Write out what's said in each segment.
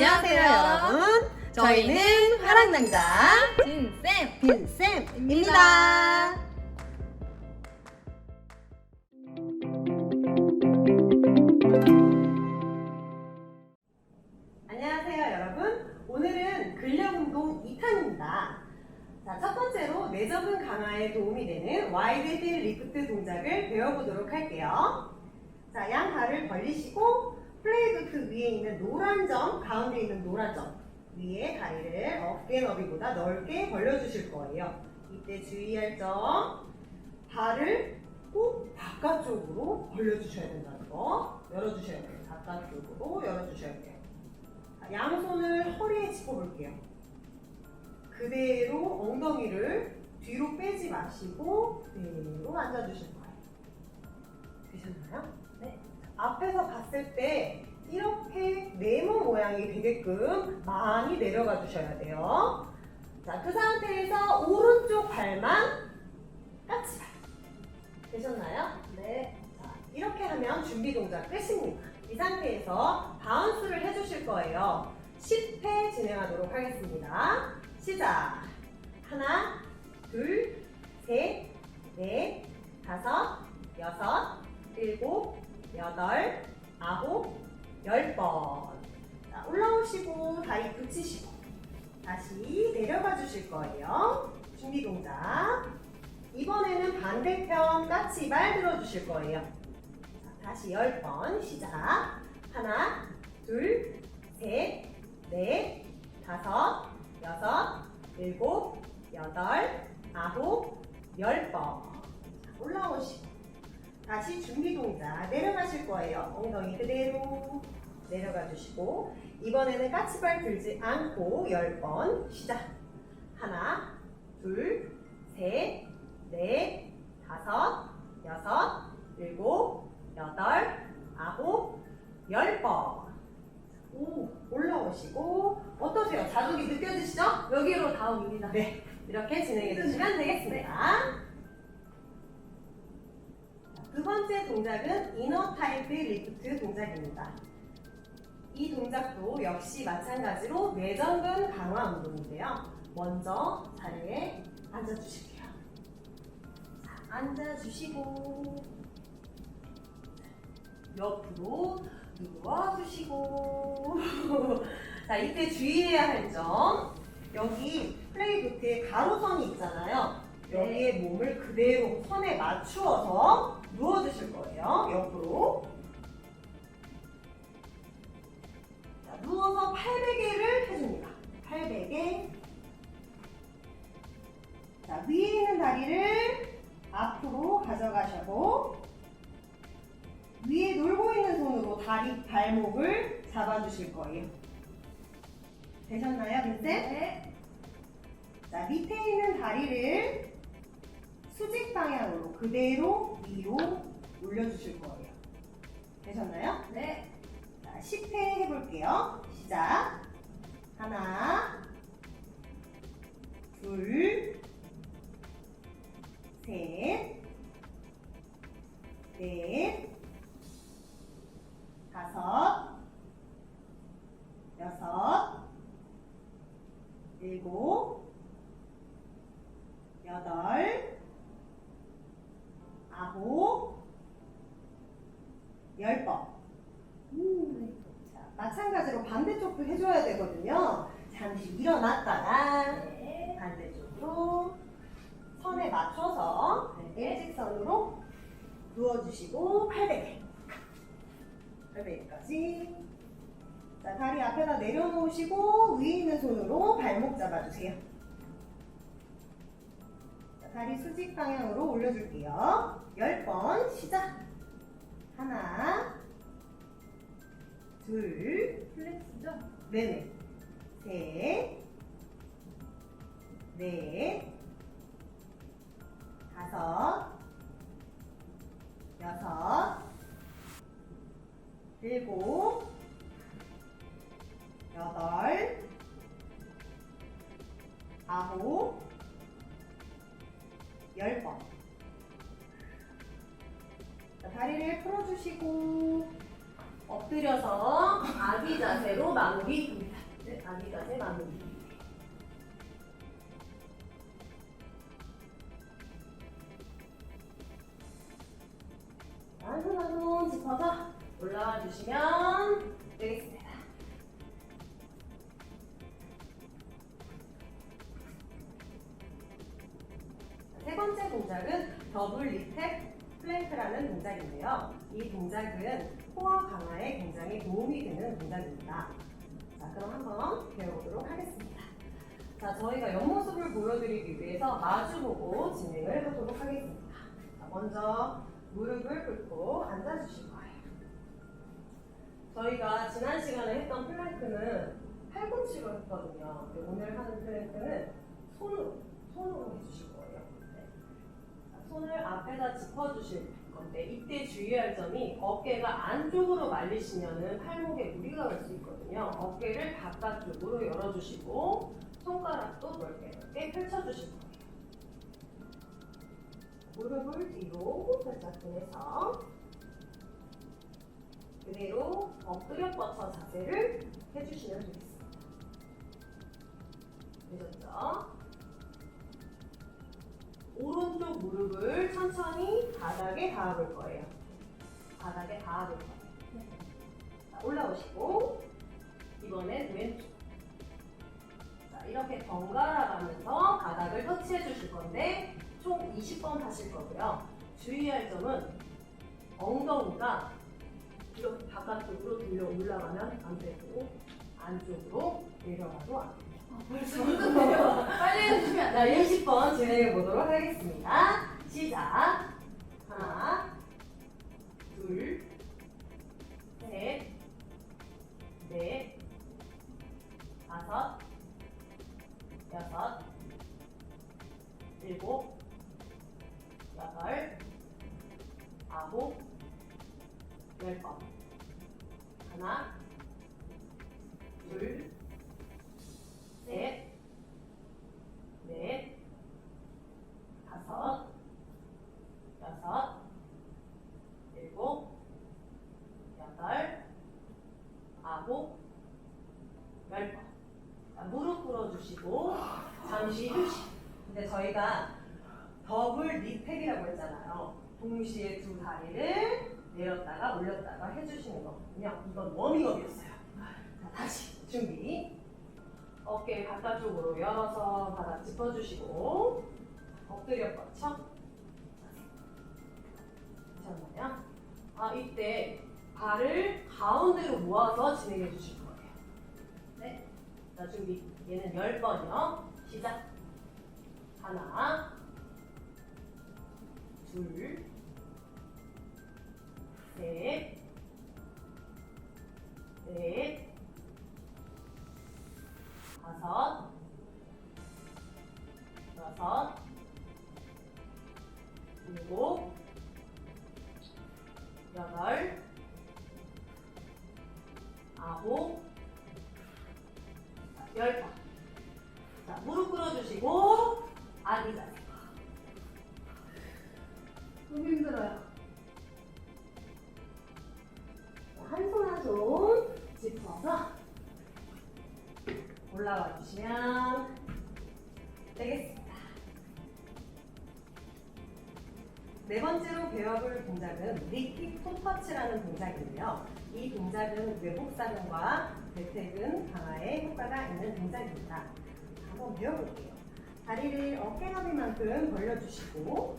안녕하세요, 여러분. 저희는 화랑남자 진쌤 빈쌤입니다. 안녕하세요, 여러분. 오늘은 근력 운동 2탄입니다. 자, 첫 번째로 내전근 강화에 도움이 되는 와이드 힐 리프트 동작을 배워보도록 할게요. 자, 양 발을 벌리시고 플레이도트 위에 있는 노란 점, 가운데 있는 노란 점 위에 다리를 어깨 너비보다 넓게 벌려주실 거예요. 이때 주의할 점, 발을 꼭 바깥쪽으로 벌려주셔야 된다는 거. 열어주셔야 돼요. 바깥쪽으로 열어주셔야 돼요. 자, 양손을 허리에 짚어볼게요. 그대로 엉덩이를 뒤로 빼지 마시고 그대로 앉아주실 거예요. 되셨나요? 네. 앞에서 봤을 때 이렇게 네모 모양이 되게끔 많이 내려가 주셔야 돼요. 자, 그 상태에서 오른쪽 발만 까치발. 되셨나요? 네 자, 이렇게 하면 준비 동작 끝입니다. 이 상태에서 바운스를 해주실 거예요. 10회 진행하도록 하겠습니다. 시작. 하나, 둘, 셋, 넷, 다섯, 여섯, 일곱, 여덟, 아홉, 열 번. 자, 올라오시고 다리 붙이시고 다시 내려가 주실 거예요. 준비 동작. 이번에는 반대편 까치발 들어 주실 거예요. 자, 다시 열번 시작. 하나, 둘, 셋, 넷, 다섯, 여섯, 일곱, 여덟, 아홉, 열 번. 자, 올라오시고 다시 준비 동작 내려가실 거예요. 엉덩이 그대로 내려가 주시고 이번에는 까치발 들지 않고 열번 시작. 하나, 둘, 셋, 넷, 다섯, 여섯, 일곱, 여덟, 아홉, 열 번. 오, 올라오시고 어떠세요? 자극이 느껴지시죠? 여기로 다 옵니다 네, 이렇게 진행해 주시면 되겠습니다. 자, 두 번째 동작은 이너 타입 리프트 동작입니다. 이 동작도 역시 마찬가지로 뇌전근 강화 운동인데요. 먼저 자리에 앉아주실게요. 자, 앉아주시고 옆으로 누워주시고. 자 이때 주의해야 할 점. 여기 플레이도트에 가로선이 있잖아요. 여기에 몸을 그대로 선에 맞추어서 누워주실 거예요. 옆으로 누워서 팔베개를 해줍니다 팔베개 자 위에 있는 다리를 앞으로 가져가셔고 위에 놀고 있는 손으로 다리 발목을 잡아주실 거예요. 되셨나요, 빈쌤? 네 자, 밑에 있는 다리를 수직 방향으로 그대로 위로 올려주실 거예요. 되셨나요? 네. 자, 10회 해볼게요. 시작. 하나, 둘, 셋, 넷, 다섯, 일곱, 여덟, 아홉, 열 번. 자, 마찬가지로 반대쪽도 해줘야 되거든요. 잠시 일어났다가 네. 반대쪽으로 선에 맞춰서 네. 일직선으로 누워주시고 팔베개. 팔베개까지. 자, 다리 앞에다 내려놓으시고 위에 있는 손으로 발목 잡아주세요. 자, 다리 수직 방향으로 올려줄게요. 10번 시작. 하나, 둘, 플렉스죠? 네네. 셋, 넷, 다섯, 여섯, 일곱, 여덟, 아홉, 열 번. 자, 다리를 풀어주시고 엎드려서 아기 자세. 자세로 마무리입니다. 네, 아기 자세 마무리. 한손 한손 짚어서 올라와 주시면 되겠습니다. 세 번째 동작은 더블 리텍 플랭크라는 동작인데요. 이 동작은 코어 강화에 굉장히 도움이 되는 동작입니다. 자, 그럼 한번 배워보도록 하겠습니다. 자, 저희가 옆모습을 보여드리기 위해서 마주보고 진행을 하도록 하겠습니다. 자, 먼저 무릎을 꿇고 앉아주실 거예요. 저희가 지난 시간에 했던 플랭크는 팔꿈치로 했거든요. 오늘 하는 플랭크는 손으로, 손으로 해주실 거예요. 네. 자, 손을 앞에다 짚어주실 건데 이때 주의할 점이 어깨가 안쪽으로 말리시면은 팔목에 무리가 갈 수 있거든요. 어깨를 바깥쪽으로 열어주시고 손가락도 넓게 넓게 펼쳐주실 거예요. 무릎을 뒤로 살짝 보내서 그대로 엎드려 뻗쳐 자세를 해주시면 되겠습니다. 되셨죠? 오른쪽 무릎을 천천히 바닥에 닿아볼 거예요. 바닥에 닿아볼 거예요. 자, 올라오시고 이번엔 왼쪽. 자, 이렇게 번갈아 가면서 바닥을 터치해 주실 건데 총 20번 하실 거고요. 주의할 점은 엉덩이가 바깥쪽으로 들려 올라가면 안 되고 안쪽으로 내려가도 안 돼요. 빨리 해주시면 안 자, 돼요? 60번 진행해 보도록 하겠습니다. 시작. 하나, 둘, 셋, 넷, 다섯, 여섯, 일곱, 여덟, 아홉, 열 번. 하나, 둘, 셋, 넷, 다섯, 여섯, 일곱, 여덟, 아홉, 열 번. 자, 무릎 꿇어주시고 잠시 휴식. 근데 저희가 더블 리팩이라고 했잖아요. 동시에 두 다리를 올렸다가 해주시는 거거든요. 이건 워밍업이었어요. 자, 다시 준비. 어깨 바깥쪽으로 열어서 바닥 짚어주시고 엎드려 뻗쳐 괜찮나요? 아 이때 발을 가운데로 모아서 진행해 주실 거예요 네. 자 준비 얘는 10번이요 시작 하나 둘 셋 올라와 주시면 되겠습니다. 네 번째로 배워볼 동작은 리킥 톱터치라는 동작인데요. 이 동작은 외복 사용과 대퇴근 강화에 효과가 있는 동작입니다. 한번 배워볼게요. 다리를 어깨 너비만큼 벌려주시고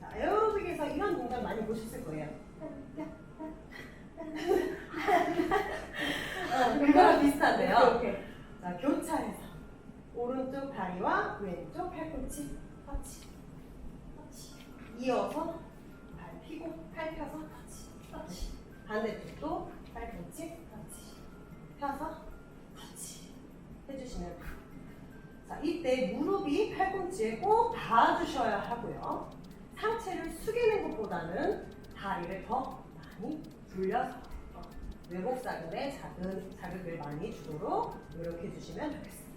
자, 에어로빅에서 이런 동작 많이 보셨을 거예요. 어, 그거랑 비슷한데요. 자, 교차해서 오른쪽 다리와 왼쪽 팔꿈치 터치, 터치. 이어서 발 펴고 팔 펴서 터치, 터치. 반대쪽도 팔꿈치 터치, 펴서 터치 해주시면. 자, 이때 무릎이 팔꿈치에 꼭 닿아주셔야 하고요. 상체를 숙이는 것보다는 다리를 더 많이 불려서 어, 외복사근에 작은 자극을 많이 주도록 노력해 주시면 좋겠습니다.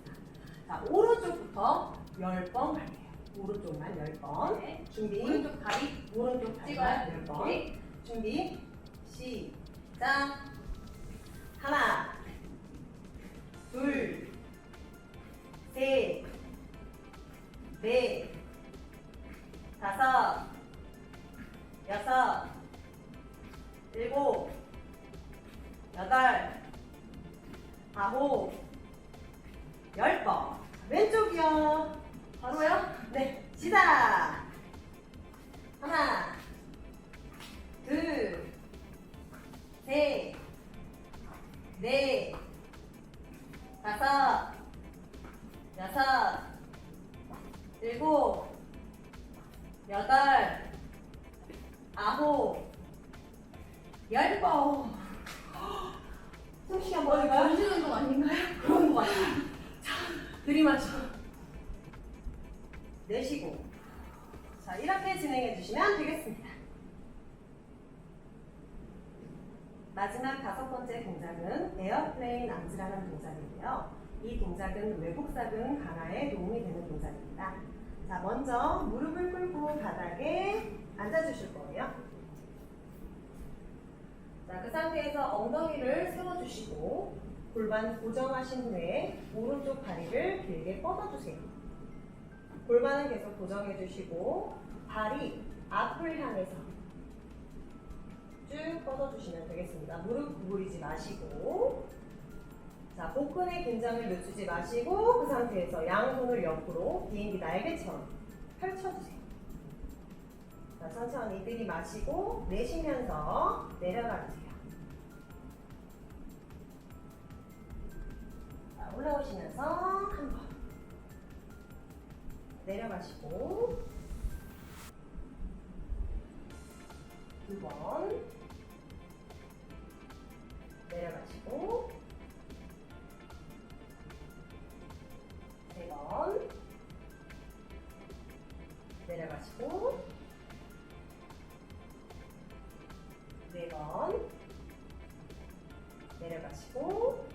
자, 오른쪽부터 10번 갈게요. 오른쪽만 10번. 네. 준비. 오른쪽 다리 오른쪽 찍어야 발 10번. 이렇게. 준비. 시작. 하나. 둘. 셋. 넷. 다섯. 여섯. 일곱. 여덟. 아홉. 열 번. 숨쉬기 한번 해볼까요? 전신 운동 아닌가요? 그런 거 같아요. 자, 들이마시고 내쉬고 자 이렇게 진행해 주시면 되겠습니다. 마지막 다섯 번째 동작은 에어플레인 암즈라는 동작인데요. 이 동작은 외국사근 강화에 도움이 되는 동작입니다. 자 먼저 무릎을 꿇고 바닥에 앉아주실 거예요. 자, 그 상태에서 엉덩이를 세워주시고 골반 고정하신 후에 오른쪽 다리를 길게 뻗어주세요. 골반은 계속 고정해주시고 발이 앞을 향해서 쭉 뻗어주시면 되겠습니다. 무릎 구부리지 마시고 자, 복근의 긴장을 늦추지 마시고 그 상태에서 양손을 옆으로 비행기 날개처럼 펼쳐주세요. 자, 천천히 들이마시고 내쉬면서 내려가 주세요. 자, 올라오시면서 한 번. 내려가시고 두 번. 내려가시고 세 번. 내려가시고 네 번. 내려가시고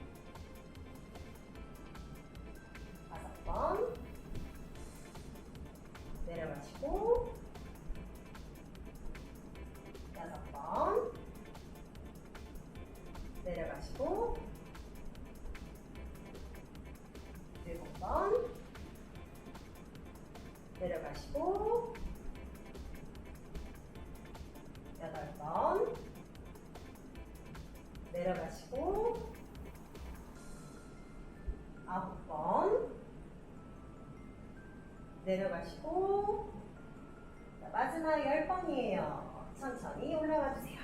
내려가시고 자, 마지막 열 번이에요. 천천히 올라와 주세요.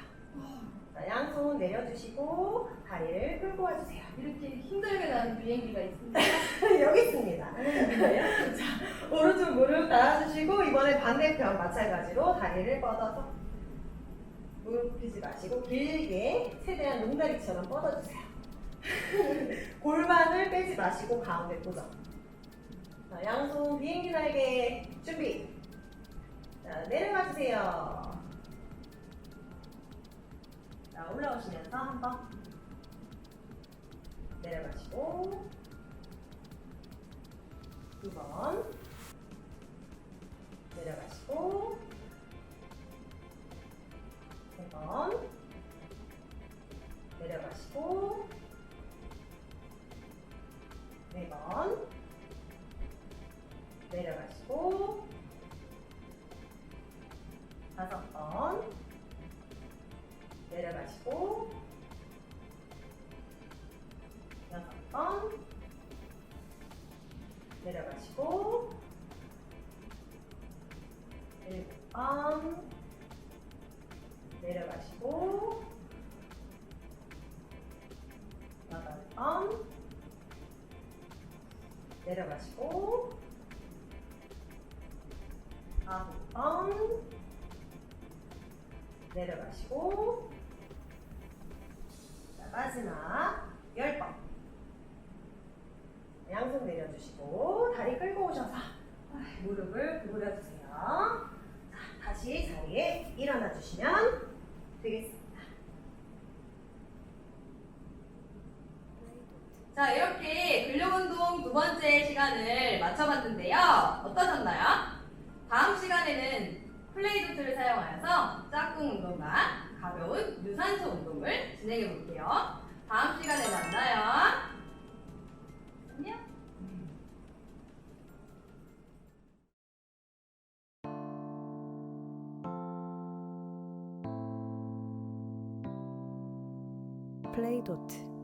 자, 양손 내려주시고 다리를 끌고 와주세요. 이렇게 힘들게 나는 비행기가 있습니다. 여기 있습니다. 자, 오른쪽 무릎 달아주시고 이번에 반대편 마찬가지로 다리를 뻗어서 무릎 굽히지 마시고 길게 최대한 농다리처럼 뻗어주세요. 골반을 빼지 마시고 가운데 고정. 자, 양손 비행기 날개 준비. 자, 내려가 주세요. 자, 올라오시면서 한번 내려가시고 두 번 내려가시고 세 번 내려가시고 네 번 내려가시고 다섯 번 내려가시고 여섯 번 내려가시고 일곱 번 내려가시고 여덟 번 내려가시고 내려가시고 자, 마지막 열 번 양손 내려주시고 다리 끌고 오셔서 무릎을 구부려 주세요. 자, 다시 자리에 일어나 주시면 되겠습니다. 자, 이렇게 근력 운동 두 번째 시간을 마쳐봤는데요. 어떠셨나요? 다음 시간에는 플레이도트를 사용하여서 짝꿍 운동과 가벼운 유산소 운동을 진행해 볼게요. 다음 시간에 만나요. 안녕. 플레이도트